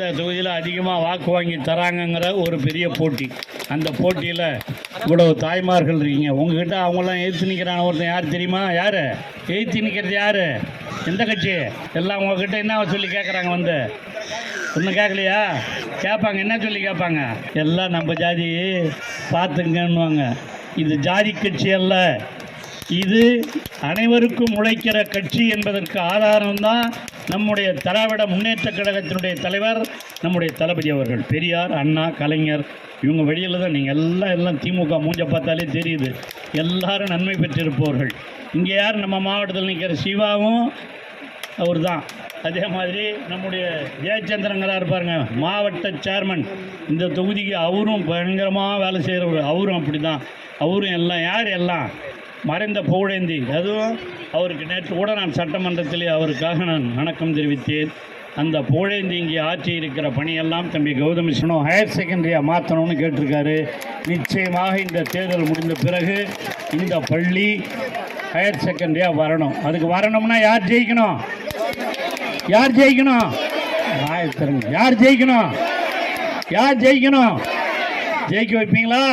எந்த தொகுதியில் அதிகமாக வாக்கு வாங்கி தராங்கங்கிற ஒரு பெரிய போட்டி. அந்த போட்டியில் இவ்வளவு தாய்மார்கள் இருக்கீங்க. உங்ககிட்ட அவங்களாம் எழுத்து நிற்கிறாங்க ஒருத்தன் யார் தெரியுமா? யார்? எழுத்து நிற்கிறது யார்? எந்த கட்சி? எல்லாம் உங்ககிட்ட என்ன சொல்லி கேட்குறாங்க வந்து? ஒன்றும் கேட்கலையா கேட்பாங்க. என்ன சொல்லி கேட்பாங்க? எல்லாம் நம்ம ஜாதி பார்த்துங்கன்னுவாங்க. இது ஜாதி கட்சி அல்ல. இது அனைவருக்கும் உழைக்கிற கட்சி என்பதற்கு ஆதாரம்தான் நம்முடைய திராவிட முன்னேற்ற கழகத்தினுடைய தலைவர் நம்முடைய தளபதி அவர்கள் பெரியார் அண்ணா கலைஞர் இவங்க வழியில் தான் நீங்கள் எல்லாம் எல்லாம் திமுக மூஞ்ச பார்த்தாலே தெரியுது. எல்லாரும் நன்மை பெற்றிருப்பவர்கள். இங்கே யார் நம்ம மாவட்டத்தில் நிற்கிற சிவாவும் அவர் தான் அதே மாதிரி நம்முடைய ஜெயச்சந்திரங்கிறா இருப்பாருங்க மாவட்ட சேர்மன் இந்த தொகுதிக்கு அவரும் பயங்கரமாக வேலை செய்கிறவர் அவரும் அப்படி தான் அவரும் எல்லாம் யார் எல்லாம்? மறைந்த புகழேந்தி. அதுவும் அவருக்கு நேற்று கூட நான் சட்டமன்றத்திலே அவருக்காக நான் வணக்கம் தெரிவித்தேன். அந்த புகழேந்தி இங்கே ஆற்றி இருக்கிற பணியெல்லாம் தம்பி கௌதமிஷனும் ஹையர் செகண்டரியாக மாற்றணும்னு கேட்டிருக்காரு. நிச்சயமாக இந்த தேர்தல் முடிந்த பிறகு இந்த பள்ளி ஹையர் செகண்டரியாக வரணும். அதுக்கு வரணும்னா யார் ஜெயிக்கணும்? யார் ஜெயிக்கணும்? யார் ஜெயிக்கணும்? யார் ஜெயிக்கணும்? ஜெயிக்க வைப்பீங்களா?